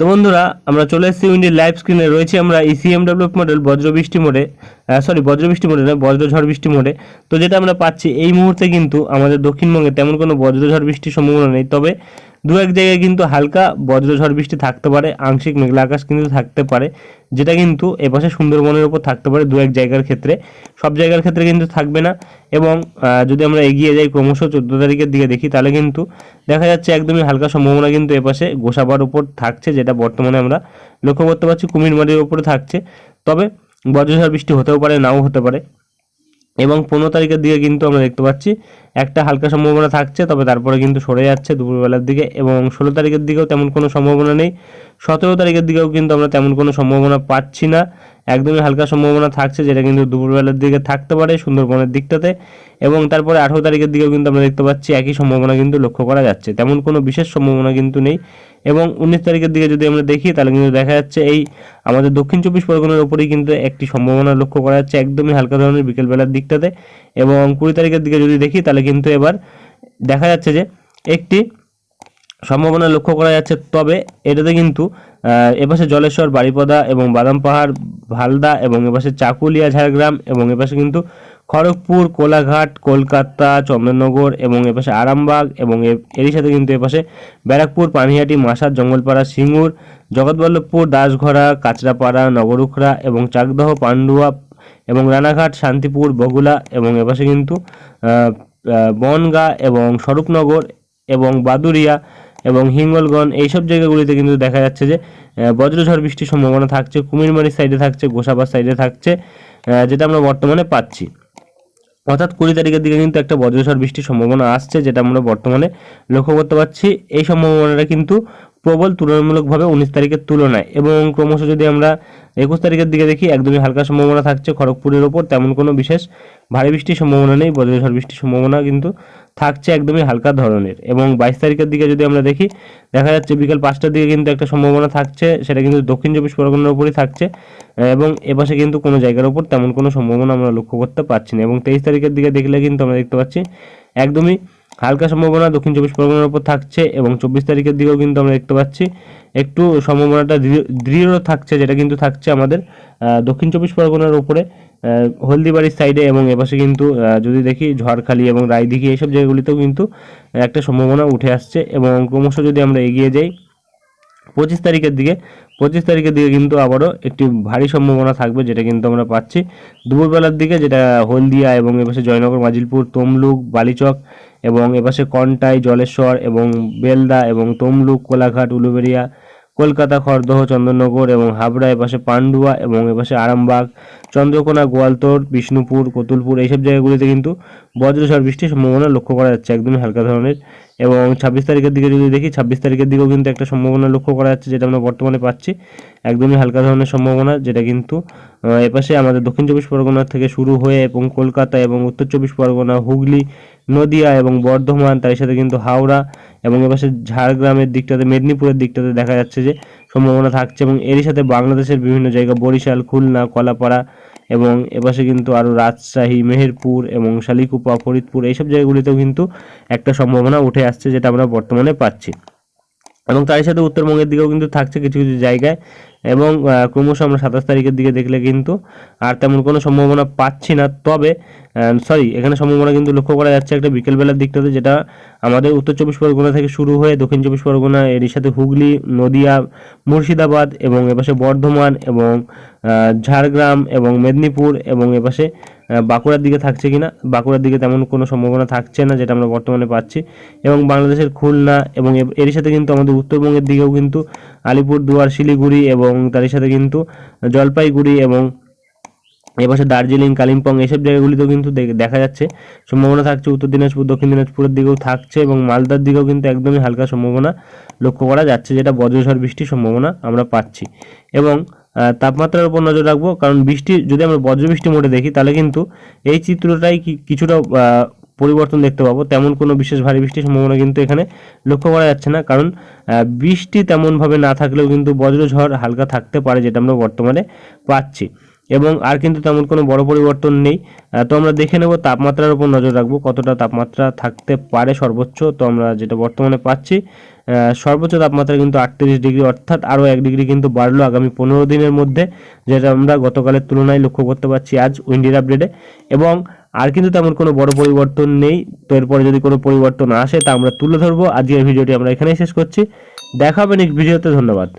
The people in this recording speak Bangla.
তো বন্ধুরা, আমরা চলে এসেছি উইন্ডির লাইভ স্ক্রিনে রয়েছে আমরা ইসিএমডাব্লিউ ইসিএম ডেভেলপ মডেল বজ্রবৃষ্টি মোডে। সরি বজ্রবৃষ্টি মোডে নয় বজ্রঝড় বৃষ্টি মোডে। তো যেটা আমরা পাচ্ছি, এই মুহূর্তে কিন্তু আমাদের দক্ষিণবঙ্গে তেমন কোনো বজ্রঝড় বৃষ্টির সম্ভাবনা নেই। তবে দু এক জায়গায় কিন্তু হালকা বজ্রঝড় বৃষ্টি থাকতে পারে, আংশিক মেঘলা আকাশ কিন্তু থাকতে পারে, যেটা কিন্তু এপাশে সুন্দরবনের উপর থাকতে পারে দু এক জায়গার ক্ষেত্রে। সব জায়গার ক্ষেত্রে কিন্তু থাকবে না এবং যদি আমরা এগিয়ে যাই ক্রমশ চোদ্দ তারিখের দিকে দেখি, তাহলে কিন্তু দেখা যাচ্ছে একদমই হালকা সম্ভাবনা কিন্তু এপাশে গোসাবার উপর থাকছে, যেটা বর্তমানে আমরা লক্ষ্য করতে পারছি, কুমিরমারির উপরে থাকছে। তবে বজ্রঝড় বৃষ্টি হতেও পারে, নাও হতে পারে। এবং পনেরো তারিখের দিকে কিন্তু আমরা দেখতে পাচ্ছি, একটা হালকা সম্ভাবনা থাকছে, তবে তারপরে কিন্তু সরে যাচ্ছে দুপুরবেলার দিকে এবং ষোলো তারিখের দিকেও তেমন কোনো সম্ভাবনা নেই। সতেরো তারিখের দিকেও কিন্তু আমরা তেমন কোনো সম্ভাবনা পাচ্ছি না। একদমই হালকা সম্ভাবনা থাকছে, যেটা কিন্তু দুপুরবেলার দিকে থাকতে পারে সুন্দরবনের দিকটাতে। এবং তারপরে আঠেরো তারিখের দিকেও কিন্তু আমরা দেখতে পাচ্ছি একই সম্ভাবনা কিন্তু লক্ষ্য করা যাচ্ছে। তেমন কোনো বিশেষ সম্ভাবনা কিন্তু নেই। এবং উনিশ তারিখের দিকে যদি আমরা দেখি, তাহলে কিন্তু দেখা যাচ্ছে এই আমাদের দক্ষিণ চব্বিশ পরগনার উপরেই কিন্তু একটি সম্ভাবনা লক্ষ্য করা যাচ্ছে একদমই হালকা ধরনের বিকেলবেলার দিকটাতে। এবং কুড়ি তারিখের দিকে যদি দেখি, তাহলে কিন্তু এবার দেখা যাচ্ছে যে একটি সম্ভাবনা লক্ষ্য করা যাচ্ছে, তবে এটাতে কিন্তু এপাশে জলেশ্বর বাড়িপদা এবং বাদাম পাহাড়, ভালদা এবং এপাশে চাকুলিয়া, ঝাড়গ্রাম এবং এপাশে কিন্তু খড়গপুর, কোলাঘাট, কলকাতা চন্দননগর এবং এপাশে আরামবাগ এবং এরই সাথে কিন্তু এপাশে ব্যারাকপুর, পানিহাটি মাসার জঙ্গলপাড়া, সিঙ্গুর, জগৎবল্লভপুর দাসঘরা কাঁচরাপাড়া নগরুখরা এবং চাকদহ, পান্ডুয়া এবং রানাঘাট, শান্তিপুর, বগুলা এবং এপাশে কিন্তু বনগাঁ এবং স্বরূপনগর এবং বাদুরিয়া এবং হিঙ্গলগঞ্জ এইসব জায়গাগুলিতে কিন্তু দেখা যাচ্ছে যে বজ্রঝড় বৃষ্টির সম্ভাবনা থাকছে কুমিরমারির সাইডে থাকছে, গোসাবার সাইডে থাকছে যেটা আমরা বর্তমানে পাচ্ছি। অর্থাৎ কুড়ি তারিখের দিকে কিন্তু একটা বজ্রঝড় বৃষ্টির সম্ভাবনা আসছে, যেটা আমরা বর্তমানে লক্ষ্য করতে পারছি। এই সম্ভাবনাটা কিন্তু প্রবল তুলনামূলকভাবে উনিশ তারিখের তুলনায় এবং ক্রমশ যদি আমরা একুশ তারিখের দিকে দেখি, একদমই হালকা সম্ভাবনা থাকছে। খড়গপুরের ওপর তেমন কোনো বিশেষ ভারী বৃষ্টির সম্ভাবনা নেই, বজ্রঝড় বৃষ্টির সম্ভাবনা কিন্তু থাকছে একদমই হালকা ধরনের। এবং বাইশ তারিখের দিকে যদি আমরা দেখি, দেখা যাচ্ছে বিকেল পাঁচটার দিকে কিন্তু একটা সম্ভাবনা থাকছে, সেটা কিন্তু দক্ষিণ চব্বিশ পরগনার উপরই থাকছে। এবং এপাশে কিন্তু কোনো জায়গার উপর তেমন কোনো সম্ভাবনা আমরা লক্ষ্য করতে পারছি না। এবং তেইশ তারিখের দিকে দেখলে কিন্তু আমরা দেখতে পাচ্ছি, একদমই হালকা সম্ভাবনা দক্ষিণ চব্বিশ পরগনার উপর থাকছে এবং চব্বিশ তারিখের দিকেও কিন্তু আমরা দেখতে পাচ্ছি, একটু সম্ভাবনাটা দৃঢ়- থাকছে, যেটা কিন্তু থাকছে আমাদের দক্ষিণ চব্বিশ পরগনার উপরে। হলদিবাড়ির সাইডে এবং এপাশে কিন্তু যদি দেখি ঝড়খালি এবং রায়দিঘি এইসব জায়গাগুলিতেও কিন্তু একটা সম্ভাবনা উঠে আসছে এবং ক্রমশ যদি আমরা এগিয়ে যাই, পঁচিশ তারিখের দিকে, পঁচিশ তারিখের দিকে কিন্তু আবারও একটি ভারী সম্ভাবনা থাকবে যেটা কিন্তু আমরা পাচ্ছি। দুপুরবেলার দিকে যেটা হলদিয়া এবং এপাশে জয়নগর, মাজিলপুর, তমলুক, বালিচক এবং এপাশে কন্টাই, জলেশ্বর এবং বেলদা এবং তমলুক, কোলাঘাট, উলুবেড়িয়া কলকাতা, খড়দহ চন্দননগর এবং হাবড়া, এপাশে পান্ডুয়া এবং এপাশে আরামবাগ, চন্দ্রকোনা গোয়ালতোড় বিষ্ণুপুর, কতুলপুর এইসব জায়গাগুলিতে কিন্তু বজ্রঝড় বৃষ্টির সম্ভাবনা লক্ষ্য করা যাচ্ছে একদমই হালকা ধরনের এবং ছাব্বিশ তারিখের দিকে যদি দেখি, ছাব্বিশ তারিখের দিকেও কিন্তু একটা সম্ভাবনা লক্ষ্য করা যাচ্ছে যেটা আমরা বর্তমানে পাচ্ছি। একদমই হালকা ধরনের সম্ভাবনা যেটা কিন্তু এপাশে আমাদের দক্ষিণ চব্বিশ পরগনা থেকে শুরু হয়ে এবং কলকাতা এবং উত্তর চব্বিশ পরগনা, হুগলি নদিয়া এবং বর্ধমান, তার সাথে কিন্তু হাওড়া এবং এপাশে ঝাড়গ্রামের দিকটাতে, মেদিনীপুরের দিকটাতে দেখা যাচ্ছে যে সম্ভাবনা থাকছে এবং এরই সাথে বাংলাদেশের বিভিন্ন জায়গা, বরিশাল, খুলনা, কলাপাড়া এবং এপাশে কিন্তু আরও রাজশাহী, মেহেরপুর এবং শালিকুপা, ফরিদপুর, এইসব জায়গাগুলিতেও কিন্তু একটা সম্ভাবনা উঠে আসছে যেটা আমরা বর্তমানে পাচ্ছি। এবং তার সাথে উত্তরবঙ্গের দিকেও কিন্তু থাকছে কিছু কিছু জায়গায়। এবং ক্রমশ আমরা সাতাশ তারিখের দিকে দেখলে কিন্তু আর তেমন কোনো সম্ভাবনা পাচ্ছি না। তবে সরি এখানে সম্ভাবনা কিন্তু লক্ষ্য করা যাচ্ছে একটা বিকেলবেলার দিকটাতে, যেটা আমাদের উত্তর চব্বিশ পরগনা থেকে শুরু হয়ে দক্ষিণ চব্বিশ পরগনা এর সাথে হুগলি, নদিয়া, মুর্শিদাবাদ এবং এপাশে বর্ধমান এবং ঝাড়গ্রাম এবং মেদিনীপুর এবং এপাশে বাঁকুড়ার দিকে থাকছে কিনা? বাঁকুড়ার দিকে তেমন কোনো সম্ভাবনা থাকছে না, যেটা আমরা বর্তমানে পাচ্ছি। এবং বাংলাদেশের খুলনা এবং এর- সাথে কিন্তু আমাদের উত্তরবঙ্গের দিকেও কিন্তু আলিপুরদুয়ার, শিলিগুড়ি এবং তারই সাথে কিন্তু জলপাইগুড়ি এবং এপাশে দার্জিলিং, কালিম্পং এসব জায়গাগুলিতেও কিন্তু দেখা যাচ্ছে। সম্ভাবনা থাকছে উত্তর দিনাজপুর, দক্ষিণ দিনাজপুরের দিকেও থাকছে এবং মালদার দিকেও কিন্তু একদমই হালকা সম্ভাবনা লক্ষ্য করা যাচ্ছে, যেটা বজ্রঝড় বৃষ্টির সম্ভাবনা আমরা পাচ্ছি। এবং তাপমাত্রার উপর নজর রাখব। কারণ বৃষ্টি, যদি আমরা বজ্রবৃষ্টি মোডে দেখি, তাহলে কিন্তু এই চিত্রটাই কিছুটা পরিবর্তন দেখতে পাবো। তেমন কোনো বিশেষ ভারী বৃষ্টির সম্ভাবনা কিন্তু এখানে লক্ষ্য করা যাচ্ছে না। কারণ বৃষ্টি তেমনভাবে না থাকলেও কিন্তু বজ্রঝড় হালকা থাকতে পারে, যেটা আমরা বর্তমানে পাচ্ছি। এবং আর কিন্তু তেমন কোনো বড় পরিবর্তন নেই। তো আমরা দেখে নেব তাপমাত্রার উপর নজর রাখব, কতটা তাপমাত্রা থাকতে পারে সর্বোচ্চ, তো আমরা যেটা বর্তমানে পাচ্ছি সর্বোচ্চ তাপমাত্রা কিন্তু আটত্রিশ ডিগ্রি, অর্থাৎ আরও এক ডিগ্রি কিন্তু বাড়লো আগামী পনেরো দিনের মধ্যে, যেটা আমরা গতকালের তুলনায় লক্ষ্য করতে পারছি আজ উইন্ডির আপডেটে। এবং আর কিন্তু তেমন কোনো বড় পরিবর্তন নেই, তো এরপরে যদি কোনো পরিবর্তন আসে তা আমরা তুলে ধরবো। আজকের ভিডিওটি আমরা এখানেই শেষ করছি। দেখা হবে ভিডিওতে ধন্যবাদ।